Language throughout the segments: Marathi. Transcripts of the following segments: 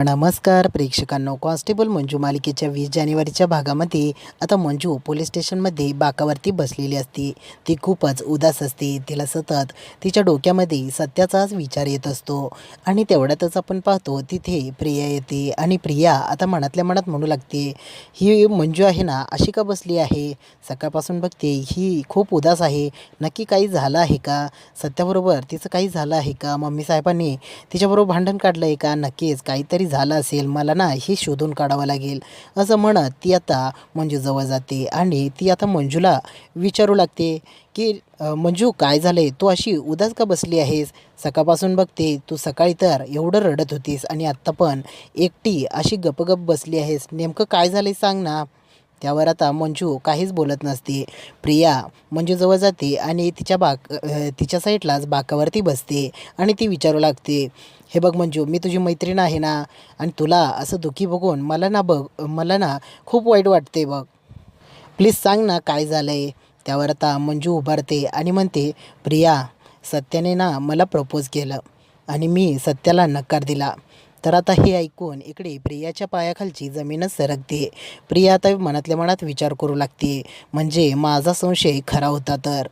नमस्कार प्रेक्षकांनो कॉन्स्टेबल मंजू मालिकेच्या वीस जानेवारीच्या भागामध्ये आता मंजू पोलीस स्टेशनमध्ये बाकावरती बसलेली असते. ती खूपच उदास असते. तिला सतत तिच्या डोक्यामध्ये सत्याचाच विचार येत असतो आणि तेवढ्यातच आपण पाहतो तिथे प्रिया येते आणि प्रिया आता मनातल्या मनात म्हणू लागते ही मंजू आहे ना अशी का बसली आहे? सकाळपासून बघते ही खूप उदास आहे. नक्की काही झालं आहे का? सत्याबरोबर तिचं काही झालं आहे का? मम्मी साहेबांनी तिच्याबरोबर भांडण काढलं आहे का? नक्कीच काहीतरी झालं असेल मला ना हे शोधून काढावं लागेल. असं म्हणत ती आता मंजूजवळ जाते आणि ती आता मंजूला विचारू लागते की मंजू काय झालं आहे तू अशी उदास का बसली आहेस? सकाळपासून बघते तू सकाळी तर एवढं रडत होतीस आणि आत्ता पण एकटी अशी गपगप बसली आहेस. नेमकं काय झालं आहे सांग ना. त्यावर आता मंजू काहीच बोलत नसते. प्रिया मंजूजवळ जाते आणि तिच्या बाक तिच्या साईडलाच बाकावरती बसते आणि ती विचारू लागते. हे बघ मंजू मी तुझी मैत्रीण आहे ना आणि तुला असं दुःखी बघून मला ना बघ मला ना खूप वाईट वाटते बघ. प्लीज सांग ना काय झालं आहे त्यावर आता मंजू उभारते आणि म्हणते प्रिया सत्याने ना मला प्रपोज केलं आणि मी सत्याला नकार दिला. तर आता हे ऐकून इकडे प्रियाच्या पायाखालची जमीनच सरकते. प्रिया आता मनातल्या मनात विचार करू लागते. म्हणजे माझा संशय खरा होता तर?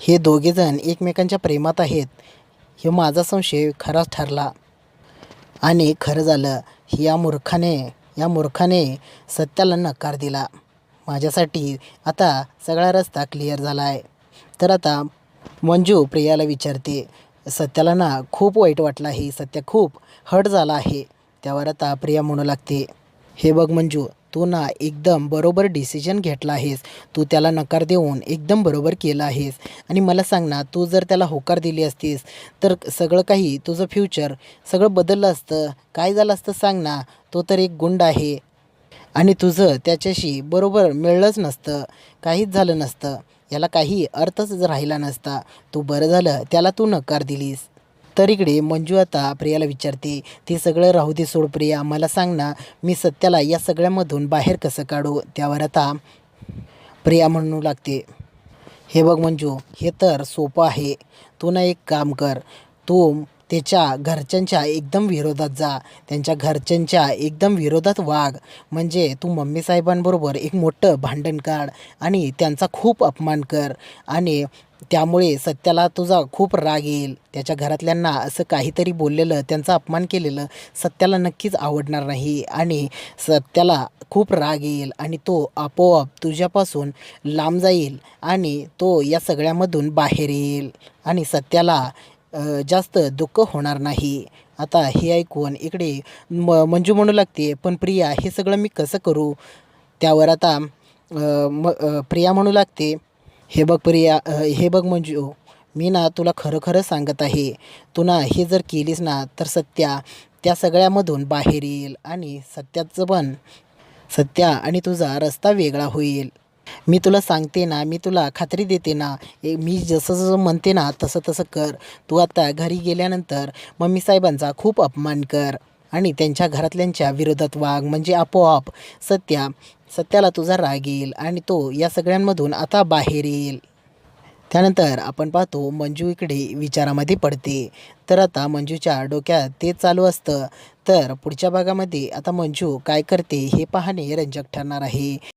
हे दोघेजण एकमेकांच्या प्रेमात आहेत. हे माझा संशय खराच ठरला. आणि खरं झालं या मूर्खाने या मूर्खाने सत्याला नकार दिला. माझ्यासाठी आता सगळा रस्ता क्लिअर झाला आहे तर आता मंजू प्रियाला विचारते सत्याला ना खूप वाईट वाटलं आहे. सत्या खूप हट झाला आहे. त्यावर आता प्रिया म्हणू लागते. हे बघ मंजू तू ना एकदम बरोबर डिसिजन घेतला आहेस. तू त्याला नकार देऊन एकदम बरोबर केला आहेस. आणि मला सांग ना तू जर त्याला होकार दिली असतीस तर सगळं काही तुझं फ्युचर सगळं बदललं असतं. काय झालं असतं सांग ना तो तर एक गुंड आहे. आणि तुझं त्याच्याशी बरोबर मिळलंच नसतं. काहीच झालं नसतं. याला काही अर्थच राहिला नसता. तू बरं झालं त्याला तू नकार दिलीस. तर इकडे मंजू आता प्रियाला विचारते ते सगळं राहू दे सोड प्रिया मला सांग ना मी सत्याला या सगळ्यामधून बाहेर कसं काढू? त्यावर आता प्रिया म्हणू लागते हे बघ मंजू हे तर सोपं आहे. तू ना एक काम कर तू त्याच्या घरच्यांच्या एकदम विरोधात जा. त्यांच्या घरच्यांच्या एकदम विरोधात वाग. म्हणजे तू मम्मी साहेबांबरोबर एक मोठं भांडण काढ आणि त्यांचा खूप अपमान कर. आणि त्यामुळे सत्याला तुझा खूप राग येईल. त्याच्या घरातल्यांना असं काहीतरी बोललेलं त्यांचा अपमान केलेलं सत्याला नक्कीच आवडणार नाही. आणि सत्याला खूप राग येईल आणि तो आपोआप तुझ्यापासून लांब जाईल आणि तो या सगळ्यामधून बाहेर येईल. आणि सत्याला जास्त दुःख होणार नाही. आता हे ऐकून इकडे म मंजू म्हणू लागते पण प्रिया हे सगळं मी कसं करू? त्यावर आता म प्रिया म्हणू लागते हे बघ प्रिया हे बघ मंजू मी ना तुला खरं खरं सांगत आहे. तू ना हे जर केलीस ना तर सत्या त्या सगळ्यामधून बाहेर येईल आणि सत्याचं पण सत्या आणि तुझा रस्ता वेगळा होईल. मी तुला सांगते ना मी तुला खात्री देते ना ए मी जसं जसं म्हणते ना तसं तसं कर. तू आता घरी गेल्यानंतर मम्मी साहेबांचा खूप अपमान कर आणि त्यांच्या घरातल्यांच्या विरोधात वाघ म्हणजे आपोआप सत्या सत्याला तुझा राग येईल आणि तो या सगळ्यांमधून आता बाहेर येईल. त्यानंतर आपण पाहतो मंजू इकडे विचारामध्ये पडते. तर आता मंजूच्या डोक्यात ते चालू असतं. तर पुढच्या भागामध्ये आता मंजू काय करते हे पाहणे रंजक ठरणार आहे.